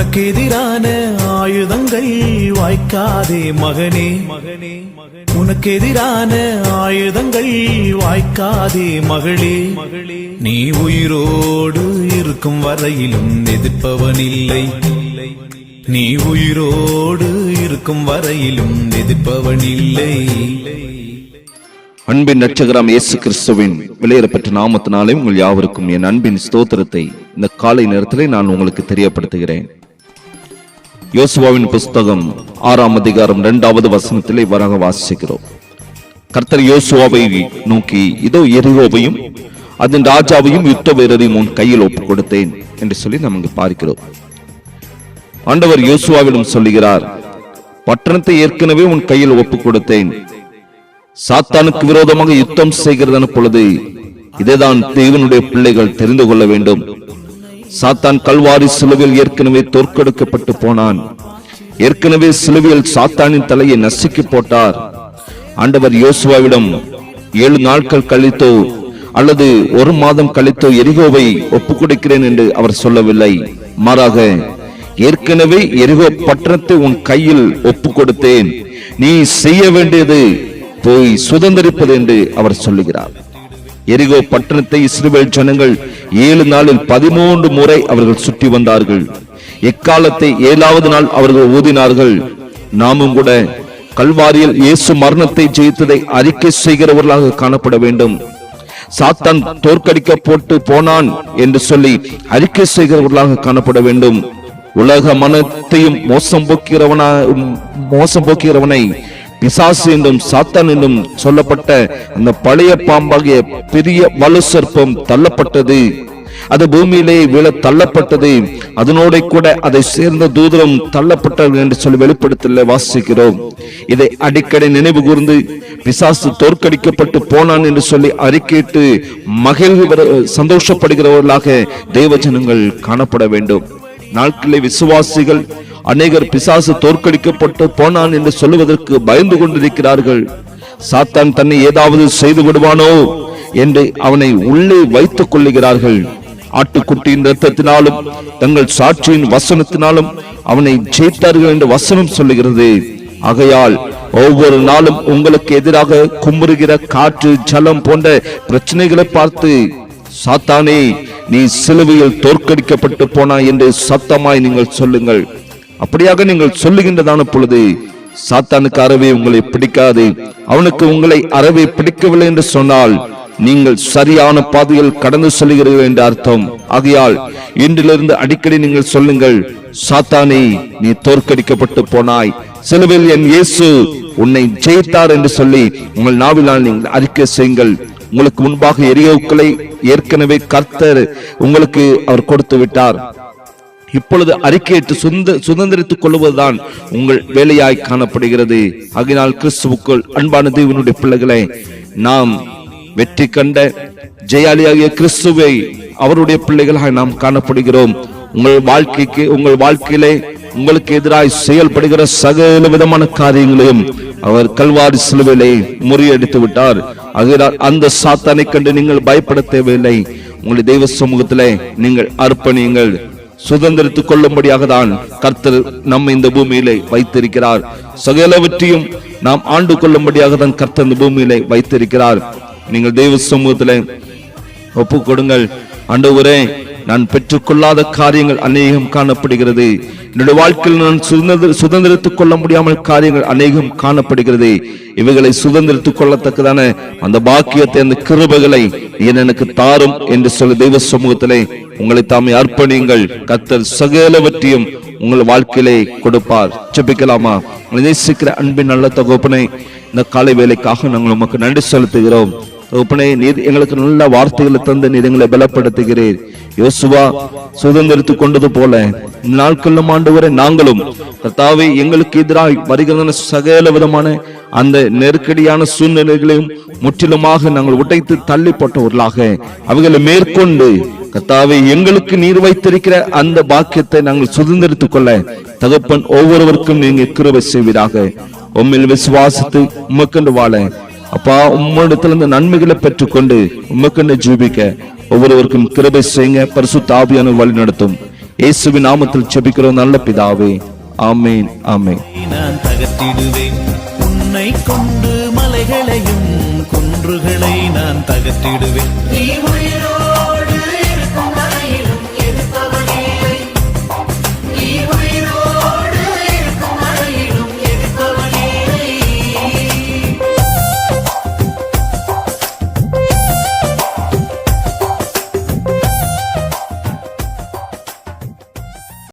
உனக்கு எதிரான ஆயுதங்கள் வாய்க்காதே மகனே. மகனே உனக்கு எதிரான ஆயுதங்கள் வாய்க்காதே மகளே. மகளே நீ உயிரோடு இருக்கும் வரையிலும் எதிர்ப்பவன் இல்லை நீ உயிரோடு இருக்கும் வரையிலும் எதிர்ப்பவன் இல்லை அன்பின் நட்சகரம் இயேசு கிறிஸ்துவின் வெளியேறப்பட்ட நாமத்தினாலே உங்கள் யாவருக்கும் என் அன்பின் ஸ்தோத்திரத்தை இந்த காலை நேரத்திலே நான் உங்களுக்கு தெரியப்படுத்துகிறேன். யோசுவாவின் புஸ்தகம் ஆறாம் அதிகாரம் இரண்டாவது வசனத்திலே வராக வாசிக்கிறோம். கர்த்தர் யோசுவாவை நோக்கி இதோ எரிகோவையும் அதன் ராஜாவையும் யுத்த வீரரையும் உன் கையில் ஒப்புக் கொடுத்தேன் என்று சொல்லி நாம் இங்கு பார்க்கிறோம். ஆண்டவர் யோசுவாவிடம் சொல்லுகிறார் பட்டணத்தை ஏற்கனவே உன் கையில் ஒப்புக் கொடுத்தேன் சாத்தானுக்கு விரோதமாக யுத்தம் செய்கிறதன பொழுது இதைதான் தேவனுடைய பிள்ளைகள் தெரிந்து கொள்ள வேண்டும். சாத்தான் கல்வாரி சிலுவையில் ஏற்கனவே தோற்கெடுக்கப்பட்டு போனான். ஏற்கனவே சிலுவையில் சாத்தானின் தலையை நசுக்கி போட்டார். ஆண்டவர் யோசுவாவிடம் ஏழு நாட்கள் கழித்தோ அல்லது ஒரு மாதம் கழித்தோ எரிகோவை ஒப்புக் கொடுக்கிறேன் என்று அவர் சொல்லவில்லை. மாறாக ஏற்கனவே எரிகோ பட்டணத்தை உன் கையில் ஒப்பு கொடுத்தேன் நீ செய்ய வேண்டியது போய் சுதந்திரிப்பது என்று அவர் சொல்லுகிறார். எரிகோ பட்டணத்தை இஸ்ரேல் ஜனங்கள் ஏழு நாளில் பதிமூன்று முறை அவர்கள் சுற்றி வந்தார்கள். எக்காலத்தை ஏழாவது நாள் அவர்கள் ஊதினார்கள். நாமும் கூட கல்வாரியில் இயேசு மரணத்தை ஜெயித்ததை அறிக்கை செய்கிறவர்களாக காணப்பட வேண்டும். சாத்தான் தோற்கடிக்க போட்டு போனான் என்று சொல்லி அறிக்கை செய்கிறவர்களாக காணப்பட வேண்டும். உலக மனத்தையும் மோசம் போக்கிறவனா மோசம் போக்கிறவனை பிசாசு என்றும் சாத்தான் என்றும் சொல்லப்பட்ட அந்த பழைய பாம்பாகிய பெரிய வலு சர்ப்பம் தள்ளப்பட்டது. அது பூமியிலே விழ தள்ளப்பட்டது. அதனோட கூட அதை சேர்ந்த தூதரம் தள்ளப்பட்டது என்று சொல்லி வெளிப்படுத்தல வாசிக்கிறோம். இதை அடிக்கடி நினைவு கூர்ந்து பிசாசு தோற்கடிக்கப்பட்டு போனான் என்று சொல்லி அறிக்கையிட்டு மகிழ்வு சந்தோஷப்படுகிறவர்களாக தெய்வ ஜனங்கள் காணப்பட வேண்டும். நாட்களே விசுவாசிகள் அநேகர் பிசாசு தோற்கடிக்கப்பட்டு போனான் என்று சொல்லுவதற்கு பயந்து கொண்டிருக்கிறார்கள். சாத்தான் தன்னை ஏதாவது செய்து விடுவானோ என்று அவனை உள்ளே வைத்துக் கொள்ளுகிறார்கள். ஆட்டுக்குட்டியின் ரத்தத்தினாலும் தங்கள் சாட்சியின் வசனத்தினாலும் அவனை ஜெயித்தார்கள் என்று வசனம் சொல்லுகிறது. ஆகையால் ஒவ்வொரு நாளும் உங்களுக்கு எதிராக குமுறுகிற காற்று ஜலம் போன்ற பிரச்சனைகளை பார்த்து சாத்தானே நீ சிலுவையில் தோற்கடிக்கப்பட்டு போனாய் என்று சத்தமாய் நீங்கள் சொல்லுங்கள். அப்படியாக நீங்கள் சொல்லுகின்றதான பொழுது சாத்தானுக்கு அறவே உங்களை பிடிக்காது. அவனுக்கு உங்களை அறவே பிடிக்கவில்லை என்று சொன்னால் நீங்கள் சரியான பாதையில் கடந்து செல்கிறீர்கள் என்ற அர்த்தம். ஆகையால் இன்றிலிருந்து அடிக்கடி நீங்கள் சொல்லுங்கள் சாத்தானே நீ தோற்கடிக்கப்பட்டு போனாய். சிலுவையில் என் இயேசு உன்னை ஜெயித்தார் என்று சொல்லி உங்கள் நாவினால் நீங்கள் அறிக்கை செய்யுங்கள். உங்களுக்கு முன்பாக எரியோக்களை ஏற்கனவே கர்த்தர் உங்களுக்கு அவர் கொடுத்து விட்டார். இப்பொழுது அறிக்கையிட்டு சுந்த சுதந்திரித்துக் கொள்வதுதான் உங்கள் வேலையாய் காணப்படுகிறது. ஆகினால் கிறிஸ்துவுக்குள் அன்பான தேவனுடைய பிள்ளைகளை நாம் வெற்றி கண்ட ஜெயாலியாகிய கிறிஸ்துவை அவருடைய பிள்ளைகளாக நாம் காணப்படுகிறோம். உங்கள் வாழ்க்கைக்கு உங்கள் வாழ்க்கையிலே உங்களுக்கு எதிராய் செயல்படுகிற சகல விதமான காரியங்களையும் அவர் கல்வாரி சிலுவையிலே முறியடித்து விட்டார். ஆகையால் அந்த சாத்தானை கண்டு நீங்கள் பயப்பட தேவையில்லை. உங்களுடைய தெய்வ சமூகத்திலே நீங்கள் அர்ப்பணியுங்கள். சுதந்திரித்துக் கொள்ளும்படியாக தான் கர்த்தர் நம்ம இந்த பூமியிலே வைத்திருக்கிறார். சகலவற்றையும் நாம் ஆண்டு கொள்ளும்படியாக தான் கர்த்தர் இந்த பூமியிலே வைத்திருக்கிறார். நீங்கள் தெய்வ சமூகத்திலே ஒப்பு கொடுங்கள் ஆண்டவரே நான் பெற்றுக்கொள்ளாத காரியங்கள் அநேகம் காணப்படுகிறது. என்னுடைய வாழ்க்கையில் நான் சுதந்திர சுதந்திரத்துக் கொள்ள முடியாமல் காரியங்கள் அநேகம் காணப்படுகிறது. இவைகளை சுதந்திரத்துக் கொள்ளத்தக்கதான அந்த பாக்கியத்தை அந்த கிருபைகளை நீர் எனக்கு தாரும் என்று சொல்லி தெய்வ சமூகத்திலே உங்களை தாமே அர்ப்பணியுங்கள். கத்தர் சகலவற்றையும் உங்கள் வாழ்க்கையிலே கொடுப்பார். ஜெபிக்கலாமா? நேசிக்கிற அன்பின் நல்ல தகப்பனை இந்த காலை வேலைக்காக நாங்கள் உமக்கு நன்றி செலுத்துகிறோம். தகப்பனே நீர் எங்களுக்கு நல்ல வார்த்தைகளை தந்து நீர் எங்களை பலப்படுத்துகிறீர். யோசுவா சுதந்திரத்து கொண்டது போல நாட்களும் ஆண்டு வரை நாங்களும் கர்த்தாவை எங்களுக்கு எதிராக வருகிறதான சகல விதமான அந்த நெருக்கடியான சூழ்நிலைகளையும் முற்றிலுமாக நாங்கள் உடைத்து தள்ளி போட்டவர்களாக அவைகளை மேற்கொண்டு கர்த்தாவை எங்களுக்கு நீர் வைத்திருக்கிற அந்த பாக்கியத்தை நாங்கள் சுதந்திரித்துக் கொள்ள தகப்பன் ஒவ்வொருவருக்கும் நீங்க கிருவை செய்வீராக. உம்மில் விசுவாசித்து உமக்கண்டு வாழ அப்பா உம்மிடத்துல நன்மைகளை பெற்றுக்கொண்டு உமக்கண்டு ஜூபிக்க ஒவ்வொருவருக்கும் கிருபை செய்யுங்க. பரிசுத்த ஆவியான வழி நடத்தும். இயேசுவின் நாமத்தில் ஜெபிக்கிறோம். நல்ல பிதாவே ஆமென் ஆமென். நான் தகர்த்திடுவேன். உன்னை கொண்டு மலைகளையும் குன்றுகளை நான் தகர்த்திடுவேன்.